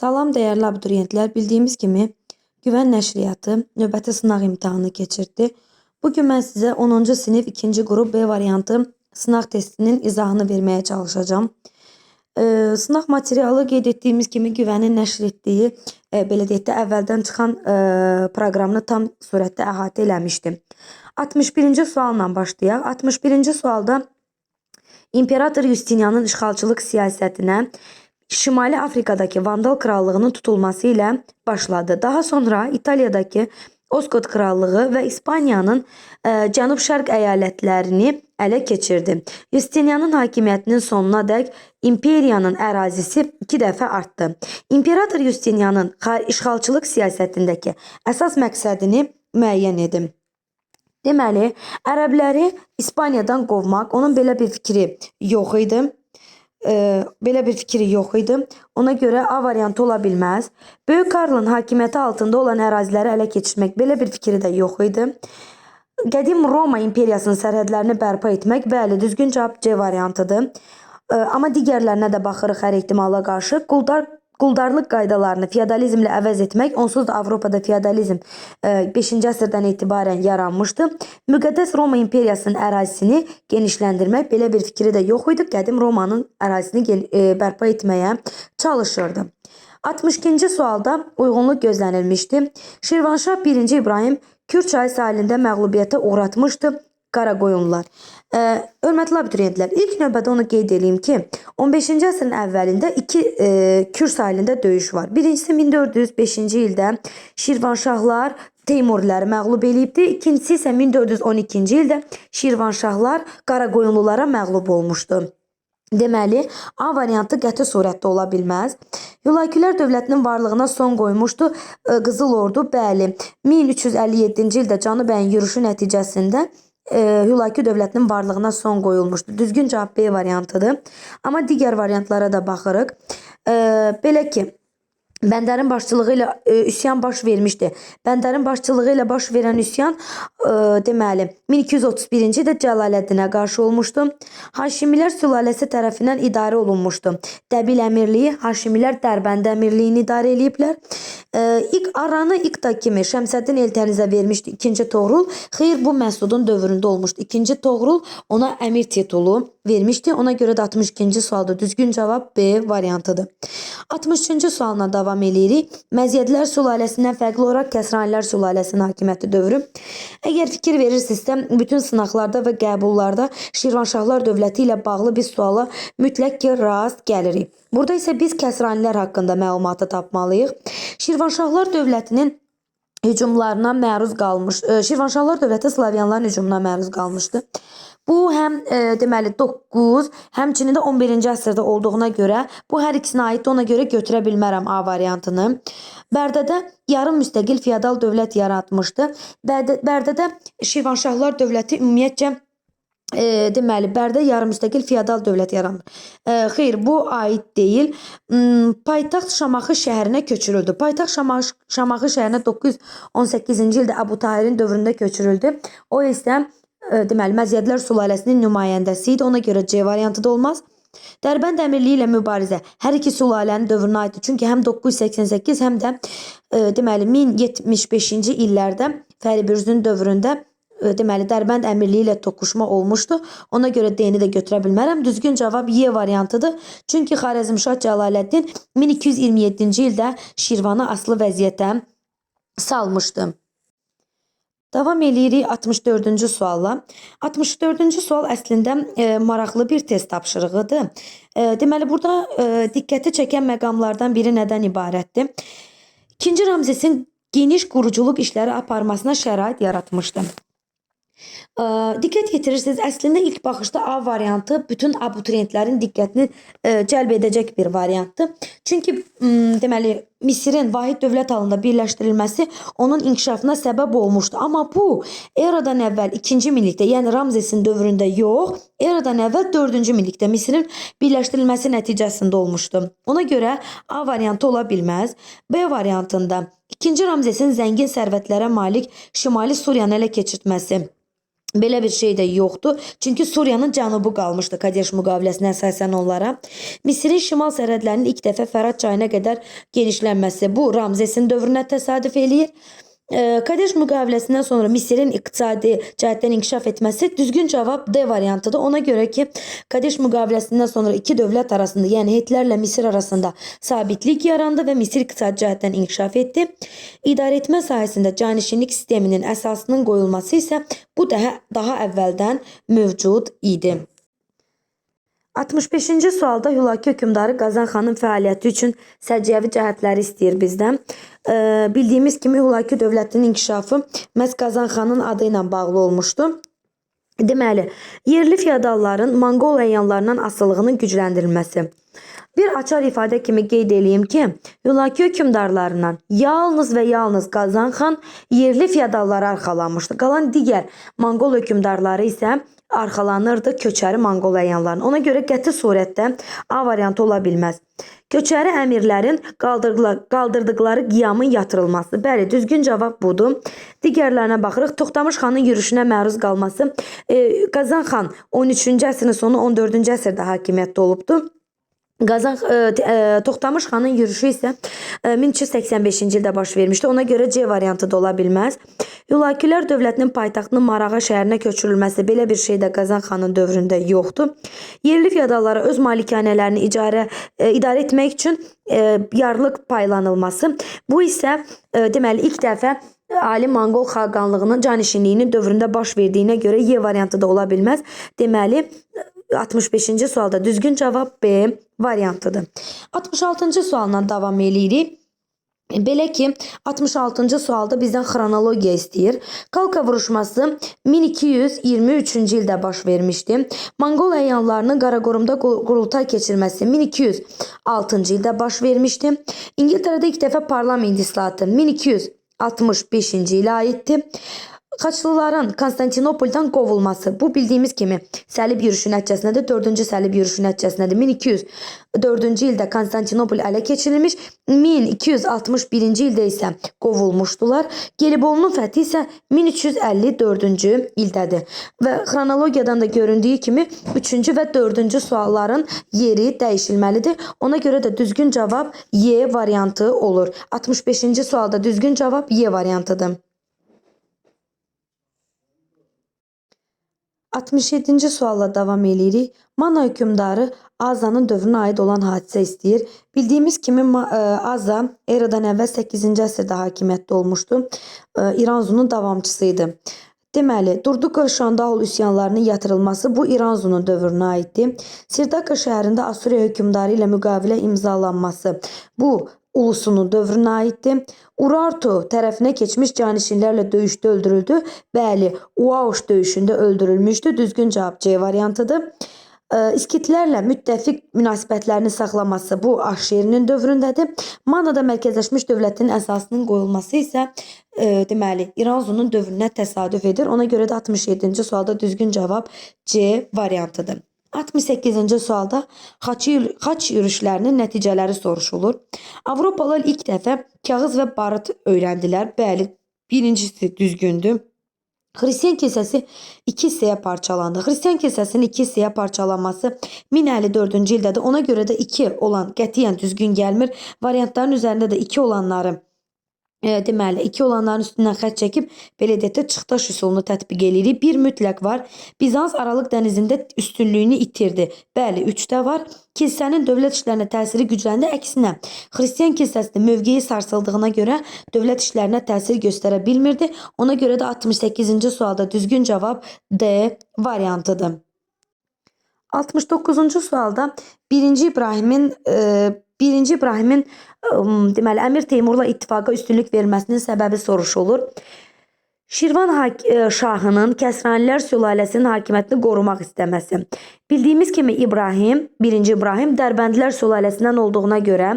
Salam dəyərli abituriyentlər, bildiyimiz kimi Güvən nəşriyyatı növbəti sınaq imtahanını keçirdi. Bu gün mən sizə 10-cu sinif 2-ci qrup B variantı sınaq testinin izahını verməyə çalışacağam. E, sınaq materialı qeyd etdiyimiz kimi Güvənin nəşr etdiyi, e, belə deyək də, əvvəldən çıxan e, proqramını tam surətdə əhatə eləmişdi. 61-ci sualla başlayaq. 61-ci sualda İmperator Justinianın işğalçılıq siyasətinə Şimali Afrikadakı Vandal krallığının tutulması ilə başladı. Daha sonra İtaliyadakı Oskot krallığı və İspaniyanın e, cənub-şərq əyalətlərini ələ keçirdi. Justinianın hakimiyyətinin sonuna dək imperiyanın ərazisi iki dəfə artdı. İmperator Justinianın işğalçılıq siyasətindəki əsas məqsədini müəyyən edin. Deməli, ərəbləri İspaniyadan qovmaq, onun belə bir fikri yox idi. Ee, belə bir fikri yox idi. Ona görə A variantı ola bilməz. Böyük Karlın hakimiyyəti altında olan əraziləri ələ keçirmək belə bir fikri də yox idi. Qədim Roma imperiyasının sərhədlərini bərpa etmək, bəli, düzgün cavab C variantıdır. Ee, Amma digərlərinə də baxırıq hər ehtimala qarşı. Quldar quldarlıq qaydalarını feodalizmlə əvəz etmək, onsuz da Avropada feodalizm e, 5-ci əsrdən etibarən yaranmışdı. Müqəddəs Roma imperiyasının ərazisini genişləndirmək belə bir fikri də yox idi. Qədim Romanın ərazisini e, bərpa etməyə çalışırdı. 62-ci sualda uyğunluq gözlənilmişdi. Şirvanşah 1-ci İbrahim Kür çayı sahilində məğlubiyyətə uğratmışdı Qaraqoyunlular. Hörmətli abituriyentlər, ilk növbədə onu qeyd edeyim ki, 15-ci əsrin əvvəlində iki e, Kür sahilində döyüş var. Birincisi 1405-ci ildə Şirvanşahlar Teymuriləri məğlub eləyibdi. İkincisi isə 1412-ci ildə Şirvanşahlar Qaraqoyunlulara məğlub olmuşdu. Deməli, A variantı qəti surətdə ola bilməz. Hülakülər dövlətinin varlığına son qoymuşdu e, Qızıl Ordu. Bəli, 1357-ci ildə Canı bəyin yürüşü nəticəsində e, Hülakü dövlətinin varlığına son qoyulmuşdu. Düzgün cavab B variantıdır. Amma digər variantlara da baxırıq. E, belə ki, Bəndərin başçılığı ilə e, üsyan baş vermişdi. Bəndərin başçılığı ilə baş verən üsyan e, deməli 1231-ci ildə Cəlaləddinə qarşı olmuşdu. Haşimilər sülaləsi tərəfindən idarə olunmuşdu. Dəbil əmirliyi Haşimilər Dərbənd əmirliyini idarə eləyiblər. E, ilk aranı İqta kimi Şəmsəddin Eltənizə vermişdi. İkinci Toğrul xeyr bu Məsudun dövründə olmuşdu. İkinci Toğrul ona əmir titulu vermişdi. Ona görə də 62-ci sualda düzgün cavab B variantıdır. 63-cü sualla davam eləyirik. Məziyyətlər sülaləsindən fərqli olaraq Kəsranilər sülaləsinin hakimiyyəti dövrü. Əgər fikir verirsinizsə, bütün sınaqlarda və qəbullarda Şirvanşahlar dövləti ilə bağlı bir suala mütləq ki, rast gəlirik. Burada isə biz Kəsranilər haqqında məlumatı tapmalıyıq. Şirvanşahlar dövlətinin hücumlarına məruz qalmış. e, Şirvanşahlar dövləti Slavyanların hücumuna məruz qalmışdı. Bu həm e, deməli 9, həmçinin də 11-ci əsrdə olduğuna görə bu hər ikisinə aiddir. Ona görə götürə bilmərəm A variantını. Bərdədə yarım müstəqil feodal dövlət yaratmışdı. Bərdə, Bərdədə Şirvanşahlar dövləti ümumiyyətcə e, deməli Bərdə yarımüstəqil feodal dövlət yaranır. E, xeyr, bu aid deyil. Hmm, Paytaxt Şamaxı şəhərinə köçürüldü. Paytaxt Şamaxı, Şamaxı şəhərinə 918-ci ildə Əbu Tahirin dövründə köçürüldü. O isə e, deməli Məziyyədlər sülaləsinin nümayəndəsi idi. Ona görə C variantı da olmaz. Dərbənd əmirliyi ilə mübarizə hər iki sülalənin dövrünə aiddir. Çünki həm 988, həm də e, deməli 1075-ci illərdə Fəribürzün dövründə deməli Dərbənd əmirliyi ilə toqquşma olmuşdu. Ona görə D-ni də götürə bilmərəm. Düzgün cavab Y variantıdır. Çünki Xarəzmşah Cəlaləddin 1227-ci ildə Şirvanı asılı vəziyyətə salmışdı. Davam eləyirik 64-cü sualla. 64-cü sual əslində e, maraqlı bir test tapşırığıdır. E, deməli burada e, diqqəti çəkən məqamlardan biri nədən ibarətdir? 2-ci Ramzesin geniş quruculuq işləri aparmasına şərait yaratmışdı. Ə, Diqqət yetirirsiniz, əslində ilk baxışda A variantı bütün abituriyentlərin diqqətini ə, cəlb edəcək bir variantdır. Çünki m, deməli Misirin vahid dövlət halında birləşdirilməsi onun inkişafına səbəb olmuşdu. Amma bu eradan əvvəl 2-ci minillikdə, yəni Ramzesin dövründə yox, eradan əvvəl 4-cü minillikdə Misirin birləşdirilməsi nəticəsində olmuşdu. Ona görə A variantı ola bilməz. B variantında 2-ci Ramzesin zəngin sərvətlərə malik Şimali Suriyanı ələ keçirtməsi Belə bir şey də yoxdur. Çünki Suriyanın cənubu qalmışdı Kadeş müqaviləsinə əsasən onlara. Misirin şimal sərhədlərinin ilk dəfə Fərat çayına qədər genişlənməsi bu Ramzesin dövrünə təsadüf eləyir. Ee, Kadeş müqaviləsindən sonra Misirin iqtisadi cəhətdən inkişaf etməsi düzgün cavab D variantıdır. Ona görə ki, Kadeş müqaviləsindən sonra iki dövlət arasında, yəni Hitlərlə Misir arasında sabitlik yarandı və Misir iqtisadi cəhətdən inkişaf etdi. İdarə etmə sahəsində canişinlik sisteminin əsasının qoyulması isə bu daha daha əvvəldən mövcud idi. 65-ci sualda Hülaki hökmdarı Qazan xanın fəaliyyəti üçün səciyyəvi cəhətləri istəyir bizdən. E, bildiyimiz kimi Hülaki dövlətinin inkişafı məhz Qazan xanın adı ilə bağlı olmuşdu. Deməli, yerli feodalların Monqol əyanlarından asılılığının gücləndirilməsi. Bir açar ifadə kimi qeyd eləyim ki, Hülaki hökmdarlarından yalnız və yalnız Qazan xan yerli feodallara arxalanmışdı. Qalan digər Monqol hökmdarları isə arxalanırdı köçəri Monqol əyanlarına. Ona görə qəti surətdə A variantı ola bilməz. Köçəri əmirlərin qaldırdıqları, qiyamın yatırılması. Bəli, düzgün cavab budur. Digərlərinə baxırıq. Toxtamış xanın yürüşünə məruz qalması. E, Qazan xan 13-cü əsrin sonu 14-cü əsrdə hakimiyyətdə olubdu. Qazan e, e, Toxtamış xanın yürüşü isə e, 1385-ci ildə baş vermişdi. Ona görə C variantı da ola bilməz. Hülakülər dövlətinin paytaxtının Marağa şəhərinə köçürülməsi belə bir şey də Qazan xanın dövründə yoxdur. Yerli feodallara öz malikanələrini icarə e, idarə etmək üçün e, yarlıq paylanılması. Bu isə e, deməli ilk dəfə Ali Monqol xaqanlığının canişinliyinin dövründə baş verdiyinə görə Y variantı da ola bilməz. Deməli 65-ci sualda düzgün cavab B variantıdır. 66-cı sualla davam eləyirik. Belə ki, 66-cı sualda bizdən xronologiya istəyir. Kalka vuruşması 1223-cü ildə baş vermişdi. Monqol əyanlarının Qaraqorumda qu- qurultay keçirməsi 1206-cı ildə baş vermişdi. İngiltərədə ilk dəfə parlament islahatı 1265-ci ilə aiddir. Haçlıların Konstantinopoldan qovulması bu bildiyimiz kimi səlib yürüşü nəticəsində 4-cü səlib yürüşü nəticəsində 1204-cü ildə Konstantinopol ələ keçirilmiş, 1261-ci ildə isə qovulmuşdular. Gelibolu'nun fəthi isə 1354-cü ildədir. Və xronologiyadan da göründüyü kimi 3-cü və 4-cü sualların yeri dəyişilməlidir. Ona görə də düzgün cavab Y variantı olur. 65-ci sualda düzgün cavab Y variantıdır. 67-ci sualla davam eləyirik. Mana hökmdarı Azanın dövrünə aid olan hadisə istəyir. Bildiyimiz kimi ə, Aza eradan əvvəl 8-ci əsrdə hakimiyyətdə olmuşdu. Ə, İranzunun davamçısı idi. Deməli, Durduqa Şandahol üsyanlarının yatırılması bu İranzunun dövrünə aiddir. Sirdaka şəhərində Asuriya hökmdarı ilə müqavilə imzalanması bu ulusunun dövrünə aiddir. Urartu tərəfinə keçmiş canişinlərlə döyüşdə öldürüldü. Bəli, Uauş döyüşündə öldürülmüşdü. Düzgün cavab C variantıdır. Ə, İskitlərlə müttəfiq münasibətlərini saxlaması bu Ahşerinin dövründədir. Manada mərkəzləşmiş dövlətin əsasının qoyulması isə e, deməli İranzunun dövrünə təsadüf edir. Ona görə də 67-ci sualda düzgün cavab C variantıdır. 68-ci sualda xaç, xaç yürüşlərinin nəticələri soruşulur. Avropalılar ilk dəfə kağız və barıt öyrəndilər. Bəli, birincisi düzgündür. Xristian kilsəsi iki hissəyə parçalandı. Xristian kilsəsinin iki hissəyə parçalanması 1054-cü ildədir. Ona görə də 2 olan qətiyyən düzgün gəlmir. Variantların üzərində də 2 olanları e, deməli 2 olanların üstündən xətt çəkib belə deyək də çıxdaş üsulunu tətbiq eləyirik. Bir mütləq var. Bizans Aralıq dənizində üstünlüyünü itirdi. Bəli, 3-də var. Kilsənin dövlət işlərinə təsiri gücləndi. Əksinə, Xristian kilsəsinin mövqeyi sarsıldığına görə dövlət işlərinə təsir göstərə bilmirdi. Ona görə də 68-ci sualda düzgün cavab D variantıdır. 69-cu sualda 1-ci İbrahimin e, 1-ci İbrahimin deməli Əmir Teymurla ittifaqa üstünlük verməsinin səbəbi soruşulur. Şirvan şahının Kəsranilər sülaləsinin hakimiyyətini qorumaq istəməsi. Bildiyimiz kimi İbrahim, 1-ci İbrahim Dərbəndlər sülaləsindən olduğuna görə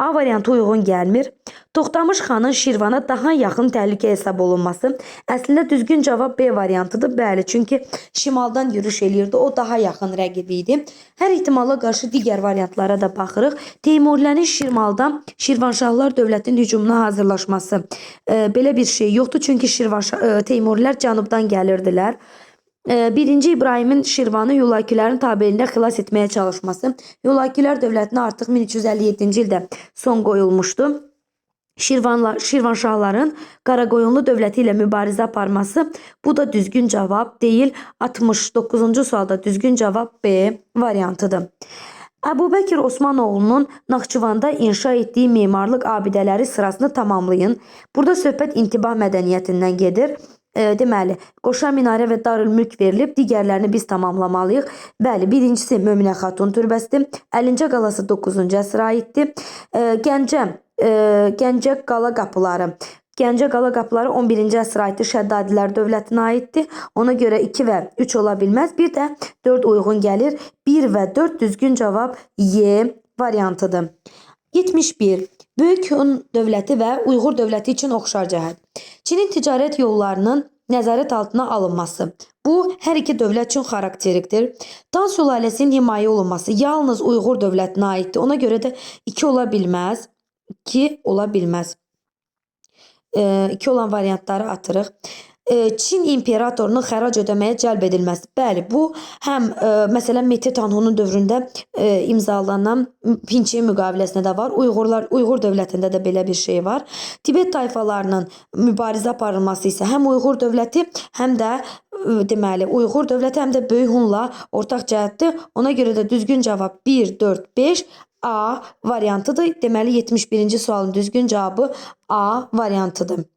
A variantı uyğun gəlmir. Toxtamış xanın Şirvana daha yaxın təhlükə hesab olunması əslində düzgün cavab B variantıdır. Bəli, çünki şimaldan yürüş eləyirdi. O daha yaxın rəqibi idi. Hər ehtimala qarşı digər variantlara da baxırıq. Teymurilərin şimaldan Şirvanşahlar dövlətinin hücumuna hazırlaşması. E, belə bir şey yoxdur çünki Şirvanşah e, Teymurilər cənubdan gəlirdilər. E, 1. İbrahimin Şirvanı Yulakilərin tabeliyində xilas etməyə çalışması. Yulakilər dövlətinə artıq 1357-ci ildə son qoyulmuşdu. Şirvanla, Şirvanşahların Qaraqoyunlu dövləti ilə mübarizə aparması bu da düzgün cavab deyil. 69-cu sualda düzgün cavab B variantıdır. Əbubəkir Osmanoğlu'nun Naxçıvanda inşa etdiyi memarlıq abidələri sırasını tamamlayın. Burada söhbət intibah mədəniyyətindən gedir. E, deməli, Qoşa minarə və Darülmülk verilib, digərlərini biz tamamlamalıyıq. Bəli, birincisi Möminə Xatun türbəsidir. Əlincə qalası 9-cu əsrə aiddir. E, Gəncə, e, Gəncə qala qapıları Gəncə qala qapıları 11-ci əsrə aiddir. Şəddadilər dövlətinə aiddir. Ona görə 2 və 3 ola bilməz. Bir də 4 uyğun gəlir. 1 və 4 düzgün cavab Y variantıdır. 71. Böyük Hun dövləti və Uyğur dövləti üçün oxşar cəhət. Çinin ticarət yollarının nəzarət altına alınması. Bu hər iki dövlət üçün xarakterikdir. Dan sülaləsinin himayə olunması yalnız Uyğur dövlətinə aiddir. Ona görə də 2 ola bilməz. 2 ola bilməz. 2 olan variantları atırıq. E, Çin imperatorunun xərac ödəməyə cəlb edilməsi. Bəli, bu həm e, məsələn Mete Tanhu'nun dövründə e, imzalanan Pinçe müqaviləsində də var. Uyğurlar Uyğur dövlətində də belə bir şey var. Tibet tayfalarının mübarizə aparılması isə həm Uyğur dövləti, həm də e, deməli Uyğur dövləti həm də Böyük Hunla ortaq cəhətdir. Ona görə də düzgün cavab 1 4 5 A variantıdır. Deməli 71-ci sualın düzgün cavabı A variantıdır.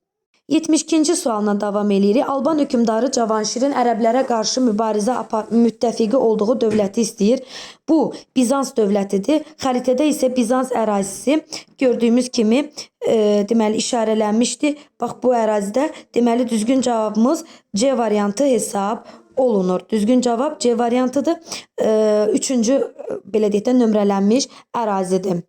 72-ci sualla davam eləyirik. Alban hökmdarı Cavanşirin ərəblərə qarşı mübarizə müttəfiqi olduğu dövləti istəyir. Bu Bizans dövlətidir. Xəritədə isə Bizans ərazisi gördüyümüz kimi e, deməli işarələnmişdi. Bax bu ərazidə deməli düzgün cavabımız C variantı hesab olunur. Düzgün cavab C variantıdır. E, üçüncü belə deyək də nömrələnmiş ərazidir.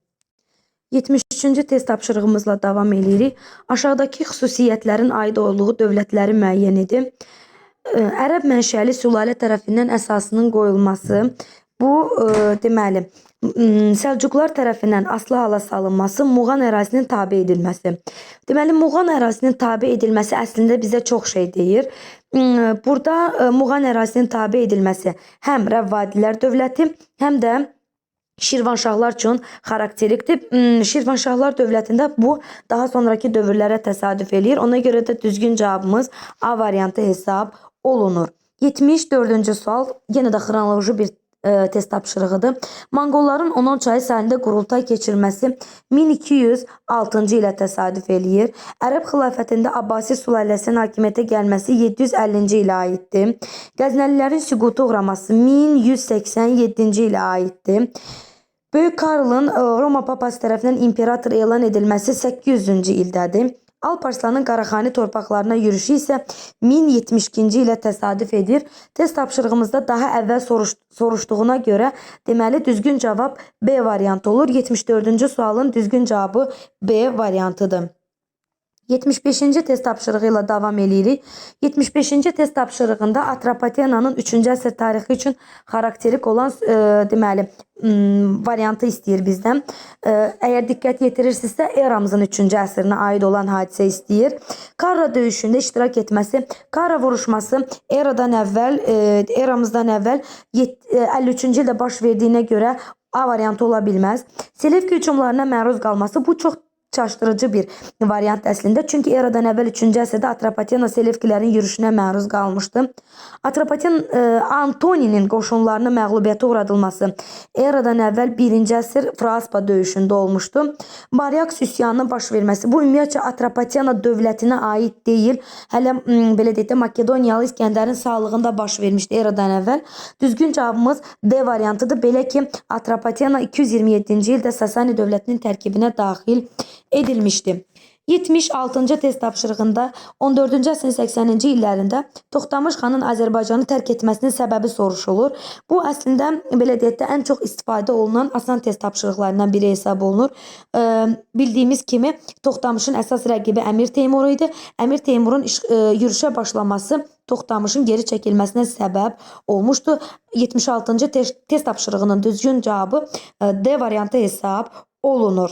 73-cü test tapşırığımızla davam eləyirik. Aşağıdakı xüsusiyyətlərin aid olduğu dövlətləri müəyyən edin. Ərəb mənşəli sülalə tərəfindən əsasının qoyulması, bu ə, deməli Səlcuqlar tərəfindən asılı hala salınması, Muğan ərazisinin tabe edilməsi. Deməli Muğan ərazisinin tabe edilməsi əslində bizə çox şey deyir. Burada Muğan ərazisinin tabe edilməsi həm Rəvvadilər dövləti, həm də Şirvanşahlar üçün xarakterikdir. Hmm, Şirvanşahlar dövlətində bu daha sonraki dövrlərə təsadüf eləyir. Ona görə də düzgün cavabımız A variantı hesab olunur. 74-cü sual yenə də xronoloji bir e, test tapşırığıdır. Monqolların Onon çayı sahilində qurultay keçirməsi 1206-cı ilə təsadüf eləyir. Ərəb xilafətində Abbasi sülaləsinin hakimiyyətə gəlməsi 750-ci ilə aiddir. Qəznəlilərin süquta uğraması 1187-ci ilə aiddir. Böyük Karlın e, Roma papası tərəfindən imperator elan edilməsi 800-cü ildədir. Alparslanın Qaraxani torpaqlarına yürüşü isə 1072-ci ilə təsadüf edir. Test tapşırığımızda daha əvvəl soruş soruşduğuna görə deməli düzgün cavab B variantı olur. 74-cü sualın düzgün cavabı B variantıdır. 75-ci test tapşırığı ilə davam eləyirik. 75-ci test tapşırığında Atropatenanın 3-cü əsr tarixi üçün xarakterik olan e, deməli variantı istəyir bizdən. E, əgər diqqət yetirirsinizsə eramızın 3-cü əsrinə aid olan hadisə istəyir. Karra döyüşündə iştirak etməsi, Karra vuruşması eradan əvvəl, e, eramızdan əvvəl 53-cü ildə baş verdiyinə görə A variantı ola bilməz. Selevki hücumlarına məruz qalması bu çox çaşdırıcı bir variant əslində. Çünki eradan əvvəl 3-cü əsrdə Atropatena Selevkilərin yürüşünə məruz qalmışdı. Atropaten e, Antoninin qoşunlarının məğlubiyyətə uğradılması eradan əvvəl 1-ci əsr Fraspa döyüşündə olmuşdu. Baryak üsyanının baş verməsi bu ümumiyyətcə Atropatena dövlətinə aid deyil. Hələ belə deyək də Makedoniyalı İskəndərin sağlığında baş vermişdi eradan əvvəl. Düzgün cavabımız D variantıdır. Belə ki, Atropatena 227-ci ildə Sasani dövlətinin tərkibinə daxil edilmişdi. 76-cı test tapşırığında 14-cü əsrin 80-ci illərində Toxtamış xanın Azərbaycanı tərk etməsinin səbəbi soruşulur. Bu əslində belə deyək də ən çox istifadə olunan asan test tapşırıqlarından biri hesab olunur. E, bildiyimiz kimi Toxtamışın əsas rəqibi Əmir Teymur idi. Əmir Teymurun iş, e, yürüşə başlaması Toxtamışın geri çəkilməsinə səbəb olmuşdu. 76-cı test, test tapşırığının düzgün cavabı e, D variantı hesab olunur.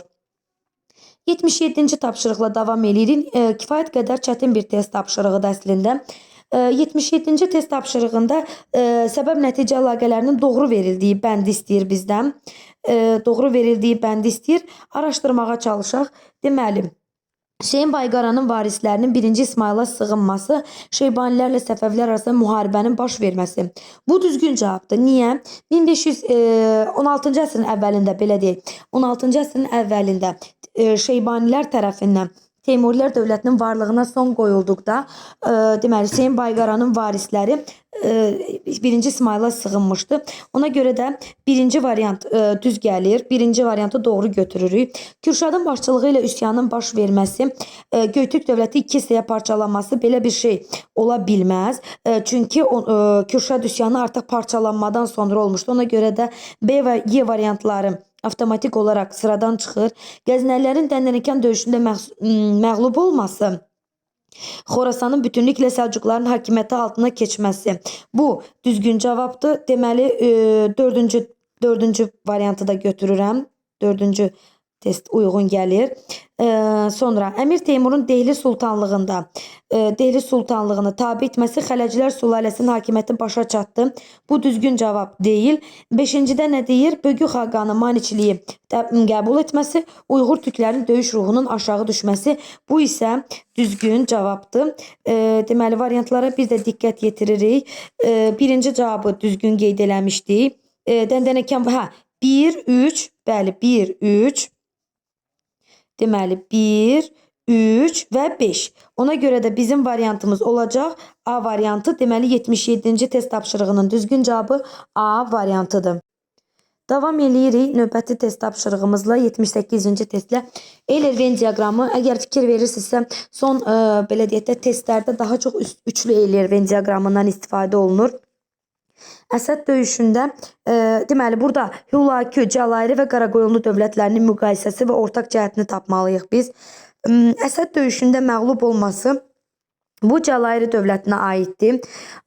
77-ci tapşırıqla davam eləyirik. E, kifayət qədər çətin bir test tapşırığıdır əslində. E, 77-ci test tapşırığında e, səbəb nəticə əlaqələrinin doğru verildiyi bəndi istəyir bizdən. E, doğru verildiyi bəndi istəyir. Araşdırmağa çalışaq. Deməli, Hüseyin Bayqaranın varislərinin 1-ci İsmayıla sığınması, Şeybanilərlə Səfəvilər arasında müharibənin baş verməsi. Bu düzgün cavabdır. Niyə? 1516-cı əsrin əvvəlində belə deyək, 16-cı əsrin əvvəlində e, Şeybanilər tərəfindən Teymurilər dövlətinin varlığına son qoyulduqda, e, deməli Hüseyin Bayqaranın varisləri e, 1-ci İsmayıla sığınmışdı. Ona görə də birinci variant e, düz gəlir. Birinci variantı doğru götürürük. Kürşadın başçılığı ilə üsyanın baş verməsi, e, Göytürk dövləti iki hissəyə parçalanması belə bir şey ola bilməz. E, çünki Kürşad üsyanı artıq parçalanmadan sonra olmuşdu. Ona görə də B və Y variantları avtomatik olaraq sıradan çıxır. Qəznəlilərin Dəndənəkən döyüşündə m, məğlub olması Xorasanın bütünlüklə Səlcuqların hakimiyyəti altına keçməsi. Bu düzgün cavabdır. Deməli, e, dördüncü dördüncü variantı da götürürəm. Dördüncü test uyğun gəlir. E, sonra Əmir Teymurun Dehli sultanlığında e, Dehli sultanlığını tabe etməsi Xələcilər sülaləsinin hakimiyyəti başa çatdı. Bu düzgün cavab deyil. 5-cidə nə deyir? Bögü xaqanı maniçiliyi qəbul etməsi, Uyğur türklərinin döyüş ruhunun aşağı düşməsi. Bu isə düzgün cavabdır. E, deməli variantlara biz də diqqət yetiririk. E, birinci cavabı düzgün qeyd eləmişdik. E, Dəndənəkən hə 1 3 bəli 1 3 Deməli 1, 3 və 5. Ona görə də bizim variantımız olacaq A variantı. Deməli 77-ci test tapşırığının düzgün cavabı A variantıdır. Davam eləyirik növbəti test tapşırığımızla 78-ci testlə Eyler-Venn diaqramı. Əgər fikir verirsinizsə, son ə, belə deyək də testlərdə daha çox üçlü Eyler-Venn diaqramından istifadə olunur. Əsəd döyüşündə e, deməli burada Hülakü, Cəlairi və Qaraqoyunlu dövlətlərinin müqayisəsi və ortaq cəhətini tapmalıyıq biz. M, Əsəd döyüşündə məğlub olması bu Cəlairi dövlətinə aiddir.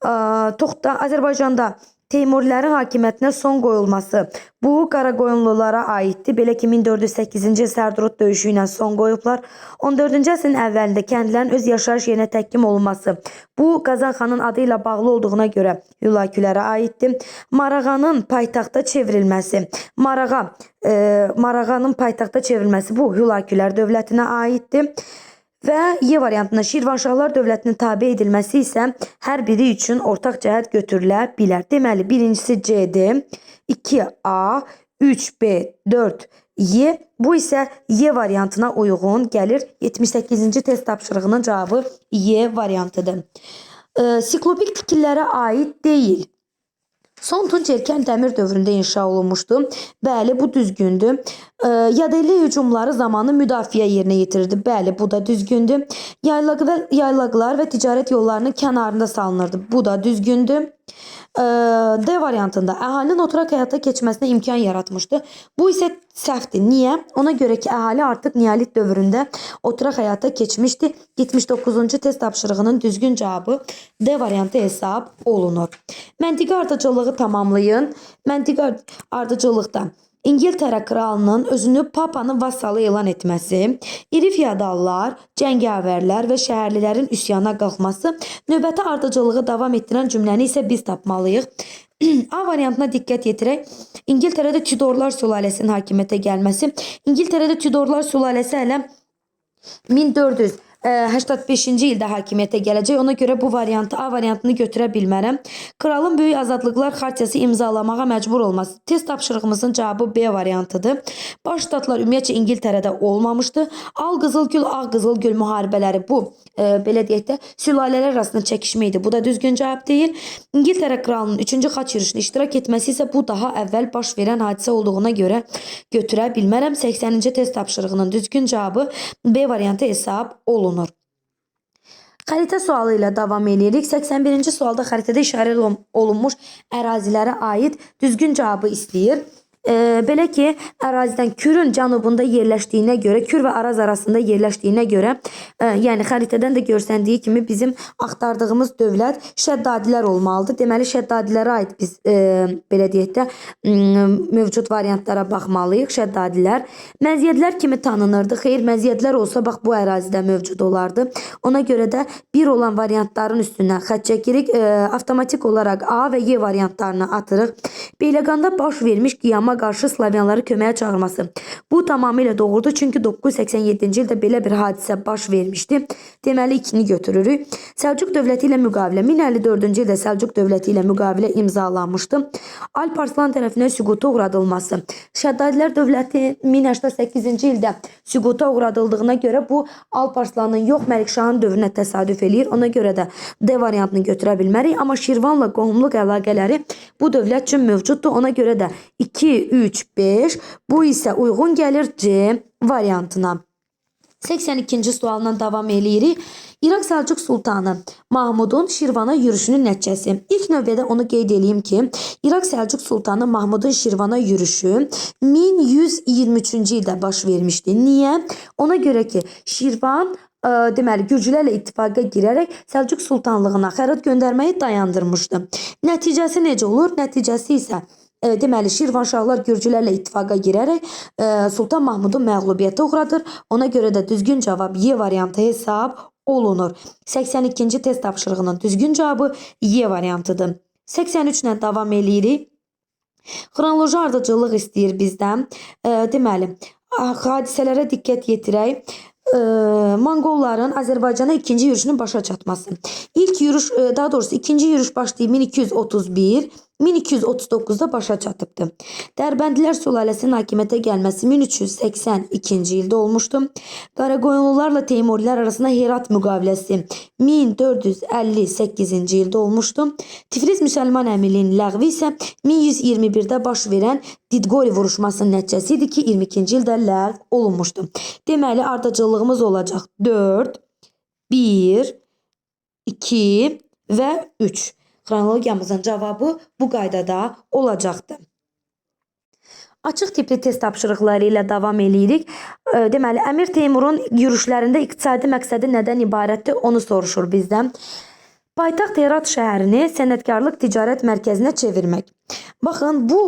Ə, Toxta Azərbaycanda Teymurilərin hakimiyyətinə son qoyulması bu Qaraqoyunlulara aiddir. Belə ki 1408-ci il döyüşü ilə son qoyublar. 14-cü əsrin əvvəlində kəndlərin öz yaşayış yerinə təhkim olunması bu Qazan xanın adı ilə bağlı olduğuna görə Hülakülərə aiddir. Marağanın paytaxta çevrilməsi, Marağa, e, Marağanın paytaxta çevrilməsi bu Hülakülər dövlətinə aiddir. Və Y variantında Şirvanşahlar dövlətinin tabe edilməsi isə hər biri üçün ortaq cəhət götürülə bilər. Deməli, birincisi C-dir, 2A, 3B, 4Y. Bu isə Y variantına uyğun gəlir. 78-ci test tapşırığının cavabı Y variantıdır. E, siklopik tikillərə aid deyil. Son Tunç erkən dəmir dövründə inşa olunmuşdu. Bəli, bu düzgündür. E, Yadelli hücumları zamanı müdafiə yerinə yetirirdi. Bəli, bu da düzgündür. Yaylaq və yaylaqlar və ticarət yollarının kənarında salınırdı. Bu da düzgündür. E, D variantında əhalinin oturaq həyata keçməsinə imkan yaratmışdı. Bu isə səhvdir. Niyə? Ona görə ki, əhali artıq neolit dövründə oturaq həyata keçmişdi. 79-cu test tapşırığının düzgün cavabı D variantı hesab olunur. Məntiqi ardıcılığı tamamlayın. Məntiqi ardıcılıqda İngiltərə kralının özünü papanın vassalı elan etməsi, iri feodallar, cəngavərlər və şəhərlilərin üsyana qalxması, növbəti ardıcılığı davam etdirən cümləni isə biz tapmalıyıq. A variantına diqqət yetirək. İngiltərədə Tudorlar sülaləsinin hakimiyyətə gəlməsi. İngiltərədə Tudorlar sülaləsi hələ 1485-ci ildə hakimiyyətə gələcək. Ona görə bu variantı A variantını götürə bilmərəm. Kralın böyük azadlıqlar xartiyası imzalamağa məcbur olması. Test tapşırığımızın cavabı B variantıdır. Baş ştatlar ümumiyyətcə İngiltərədə olmamışdı. Al Qızılgül, Ağ Qızılgül müharibələri bu e, belə deyək də sülalələr arasında çəkişmə idi. Bu da düzgün cavab deyil. İngiltərə kralının 3-cü xaç yürüşündə iştirak etməsi isə bu daha əvvəl baş verən hadisə olduğuna görə götürə bilmərəm. 80-ci test tapşırığının düzgün cavabı B variantı hesab olunur. Xəritə sualı ilə davam edirik. 81-ci sualda xəritədə işarə olun- olunmuş ərazilərə aid düzgün cavabı istəyir. E, belə ki, ərazidən Kürün cənubunda yerləşdiyinə görə, Kür və Araz arasında yerləşdiyinə görə, e, yəni xəritədən də görsəndiyi kimi bizim axtardığımız dövlət Şəddadilər olmalıdır. Deməli Şəddadilərə aid biz e, belə deyək də mövcud variantlara baxmalıyıq. Şəddadilər məziyyətlər kimi tanınırdı. Xeyr, məziyyətlər olsa bax bu ərazidə mövcud olardı. Ona görə də bir olan variantların üstündən xətt çəkirik. E, avtomatik olaraq A və Y variantlarını atırıq. Beyləqanda baş vermiş qiyama qarşı Slavyanları köməyə çağırması. Bu tamamilə doğrudur, çünki 987-ci ildə belə bir hadisə baş vermişdi. Deməli 2-ni götürürük. Səlcuq dövləti ilə müqavilə 1054-cü ildə Səlcuq dövləti ilə müqavilə imzalanmışdı. Alp Arslan tərəfindən süquta uğradılması. Şəddadilər dövləti 1088-ci ildə süquta uğradıldığına görə bu Alp Arslanın yox Məlikşahın dövrünə təsadüf eləyir. Ona görə də D variantını götürə bilmərik, amma Şirvanla qohumluq əlaqələri bu dövlət üçün mövcuddur. Ona görə də 2, 3, 5 bu isə uyğun gəlir C variantına. 82-ci sualdan davam eləyirik. İraq Səlcuq Sultanı Mahmudun Şirvana yürüşünün nəticəsi. İlk növbədə onu qeyd edeyim ki, İraq Səlcuq Sultanı Mahmudun Şirvana yürüşü 1123-cü ildə baş vermişdi. Niyə? Ona görə ki, Şirvan ə, deməli Gürcülərlə ittifaqa girərək Səlcuq sultanlığına xərat göndərməyi dayandırmışdı. Nəticəsi necə olur? Nəticəsi isə e, deməli Şirvanşahlar Gürcülərlə ittifaqa girərək e, Sultan Mahmudu məğlubiyyətə uğradır. Ona görə də düzgün cavab Y variantı hesab olunur. 82-ci test tapşırığının düzgün cavabı Y variantıdır. 83 ilə davam eləyirik. Xronoloji ardıcıllıq istəyir bizdən. E, deməli, hadisələrə diqqət yetirək. E, Monqolların Azərbaycana ikinci yürüşünün başa çatması. İlk yürüş, e, daha doğrusu ikinci yürüş başlayıb 1231, 1239-da başa çatıbdı. Dərbəndilər sülaləsinin hakimiyyətə gəlməsi 1382-ci ildə olmuşdu. Qaraqoyunlularla Teymurilər arasında Herat müqaviləsi 1458-ci ildə olmuşdu. Tiflis müsəlman əmirliyinin ləğvi isə 1121-də baş verən Didqori vuruşmasının nəticəsi idi ki, 22-ci ildə ləğv olunmuşdu. Deməli, ardıcıllığımız olacaq 4, 1, 2 və 3. Xronologiyamızın cavabı bu qaydada olacaqdı. Açıq tipli test tapşırıqları ilə davam eləyirik. Deməli, Əmir Teymurun yürüşlərində iqtisadi məqsədi nədən ibarətdir, onu soruşur bizdən. Paytaxt Herat şəhərini sənətkarlıq ticarət mərkəzinə çevirmək. Baxın, bu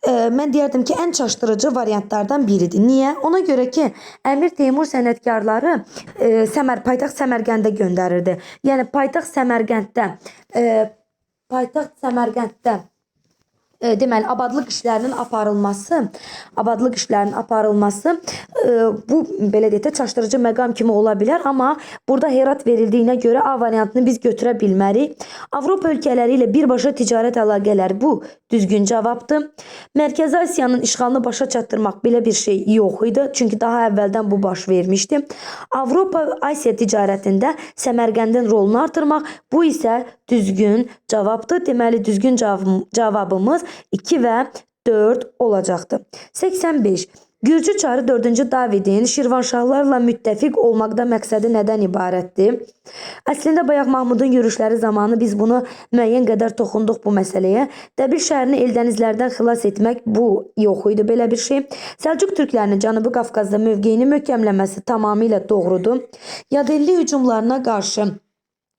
e, mən deyərdim ki, ən çaşdırıcı variantlardan biridir. Niyə? Ona görə ki, Əmir Teymur sənətkarları e, Səmər paytaxt Səmərqəndə göndərirdi. Yəni paytaxt Səmərqənddə e, paytaxt Səmərqənddə e, deməli abadlıq işlərinin aparılması, abadlıq işlərinin aparılması e, bu belə deyək də çaşdırıcı məqam kimi ola bilər, amma burada Herat verildiyinə görə A variantını biz götürə bilmərik. Avropa ölkələri ilə birbaşa ticarət əlaqələri bu düzgün cavabdır. Mərkəzi Asiyanın işğalını başa çatdırmaq belə bir şey yox idi, çünki daha əvvəldən bu baş vermişdi. Avropa Asiya ticarətində Səmərqəndin rolunu artırmaq bu isə düzgün cavabdır. Deməli düzgün cavab- cavabımız 2 və 4 olacaqdır. 85. Gürcü çarı 4-cü Davidin Şirvanşahlarla müttəfiq olmaqda məqsədi nədən ibarətdir? Əslində bayaq Mahmudun yürüşləri zamanı biz bunu müəyyən qədər toxunduq bu məsələyə. Dəbil şəhərini Eldənizlərdən xilas etmək bu yox idi belə bir şey. Səlcuq türklərinin Cənubi Qafqazda mövqeyini möhkəmləməsi tamamilə doğrudur. Yadelli hücumlarına qarşı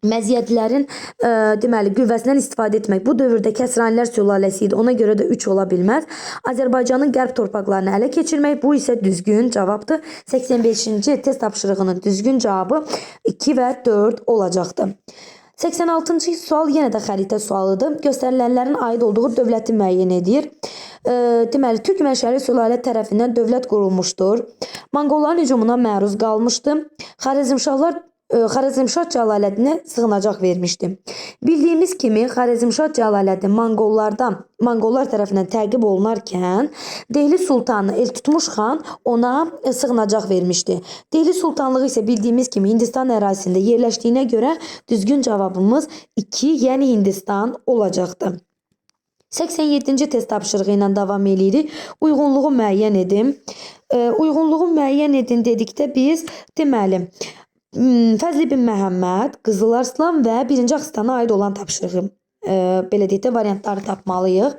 məziyyətlərin ə, deməli qüvvəsindən istifadə etmək bu dövrdə Kəsranilər sülaləsi idi. Ona görə də 3 ola bilməz. Azərbaycanın qərb torpaqlarını ələ keçirmək bu isə düzgün cavabdır. 85-ci test tapşırığının düzgün cavabı 2 və 4 olacaqdı. 86-cı sual yenə də xəritə sualıdır. Göstərilənlərin aid olduğu dövləti müəyyən edir. E, deməli, Türk mənşəli sülalə tərəfindən dövlət qurulmuşdur. Monqolların hücumuna məruz qalmışdı. Xarəzmşahlar e, Xarəzmşah Cəlaləddinə sığınacaq vermişdi. Bildiyimiz kimi Xarəzmşah Cəlaləddin Monqollardan Monqollar tərəfindən təqib olunarkən Dehli sultanı Eltutmuş xan ona e, sığınacaq vermişdi. Dehli sultanlığı isə bildiyimiz kimi Hindistan ərazisində yerləşdiyinə görə düzgün cavabımız 2, yəni Hindistan olacaqdı. 87-ci test tapşırığı ilə davam eləyirik. Uyğunluğu müəyyən edin. E, uyğunluğu müəyyən edin dedikdə biz deməli Fəzli bin Məhəmməd, Qızıl Arslan və 1-ci Axistana aid olan tapşırığı e, belə deyək də variantları tapmalıyıq.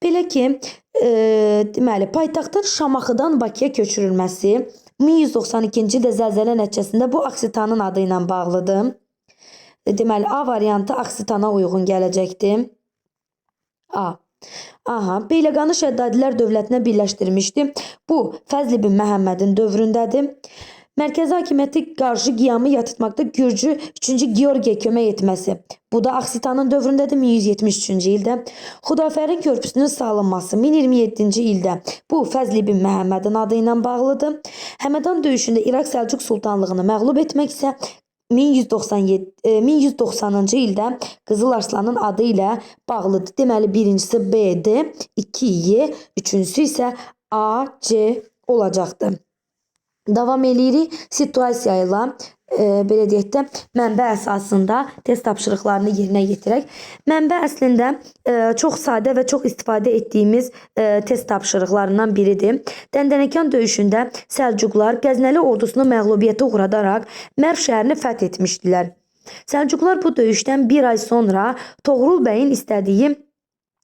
Belə ki, e, deməli, paytaxtın Şamaxıdan Bakıya köçürülməsi 1192-ci ildə zəlzələ nəticəsində bu Aksitanın adı ilə bağlıdır. E, Deməli, A variantı Aksitana uyğun gələcəkdir. A. Aha, Beyləqanı Şəddadilər dövlətinə birləşdirmişdi. Bu Fəzli bin Məhəmmədin dövründədir. Mərkəzi hakimiyyəti qarşı qiyamı yatırtmaqda Gürcü 3-cü Georgiyə kömək etməsi. Bu da Aksitanın dövründədir 1173-cü ildə. Xudafərin körpüsünün salınması 1027-ci ildə. Bu Fəzli bin Məhəmmədin adı ilə bağlıdır. Həmədan döyüşündə İraq Səlcuq sultanlığını məğlub etmək isə 1197 e, 1190-cı ildə Qızıl Arslanın adı ilə bağlıdır. Deməli birincisi B-dir, 2Y, üçüncüsü isə A, C olacaqdır. Davam eləyirik situasiya ilə e, belə deyək də mənbə əsasında test tapşırıqlarını yerinə yetirək. Mənbə əslində e, çox sadə və çox istifadə etdiyimiz e, test tapşırıqlarından biridir. Dəndənəkan döyüşündə Səlcuqlar Qəznəli ordusunu məğlubiyyətə uğradaraq Mərv şəhərini fəth etmişdilər. Səlcuqlar bu döyüşdən bir ay sonra Toğrul bəyin istədiyi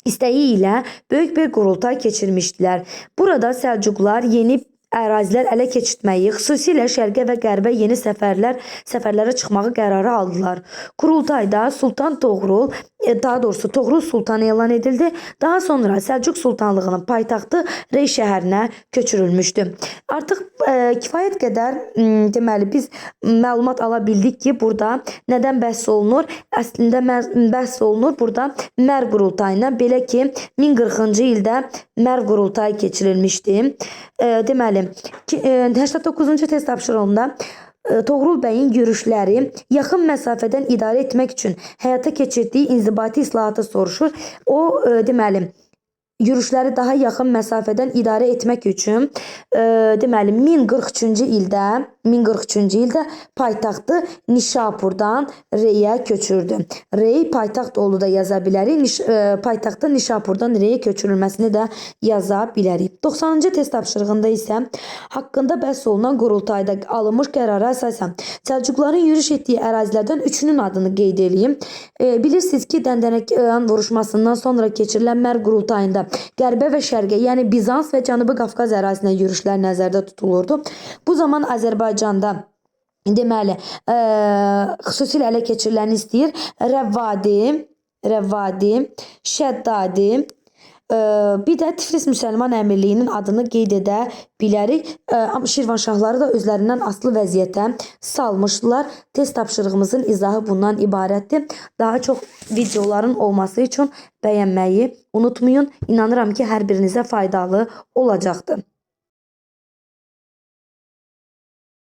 istəyi ilə böyük bir qurultay keçirmişdilər. Burada Səlcuqlar yeni ərazilər ələ keçirtməyi, xüsusilə şərqə və qərbə yeni səfərlər, səfərlərə çıxmağı qərarı aldılar. Qurultayda Sultan Toğrul, e, daha doğrusu Toğrul Sultan elan edildi. Daha sonra Səlcuq Sultanlığının paytaxtı Rey şəhərinə köçürülmüşdü. Artıq e, kifayət qədər deməli biz məlumat ala bildik ki, burada nədən bəhs olunur? Əslində bəhs olunur burada Mər qurultayına. Belə ki, 1040-cı ildə Mər qurultayı keçirilmişdi. E, deməli, ki- e, 89-cu test tapşırığında e, Toğrul bəyin yürüşləri yaxın məsafədən idarə etmək üçün həyata keçirdiyi inzibati islahatı soruşur. O e, deməli yürüşləri daha yaxın məsafədən idarə etmək üçün deməli 1043-cü ildə 1043-cü ildə paytaxtı Nişapurdan Reyə köçürdü. Rey paytaxt oldu da yaza bilərik. Niş, e, paytaxtın Nişapurdan Reyə köçürülməsini də yaza bilərik. 90-cı test tapşırığında isə haqqında bəhs olunan qurultayda alınmış qərara əsasən Səlcuqların yürüş etdiyi ərazilərdən üçünün adını qeyd edeyim. E, bilirsiniz ki, Dəndənəkan vuruşmasından sonra keçirilən Mər qurultayında qərbə və şərqə, yəni Bizans və Cənubi Qafqaz ərazisinə yürüşlər nəzərdə tutulurdu. Bu zaman Azərbaycanda deməli, ə, xüsusilə ələ keçiriləni istəyir Rəvvadi, Rəvvadi, Şəddadi, ə, bir də Tiflis Müsəlman Əmirliyinin adını qeyd edə bilərik. Ə, Amma Şirvanşahları da özlərindən asılı vəziyyətə salmışdılar. Test tapşırığımızın izahı bundan ibarətdir. Daha çox videoların olması üçün bəyənməyi unutmayın. İnanıram ki, hər birinizə faydalı olacaqdır.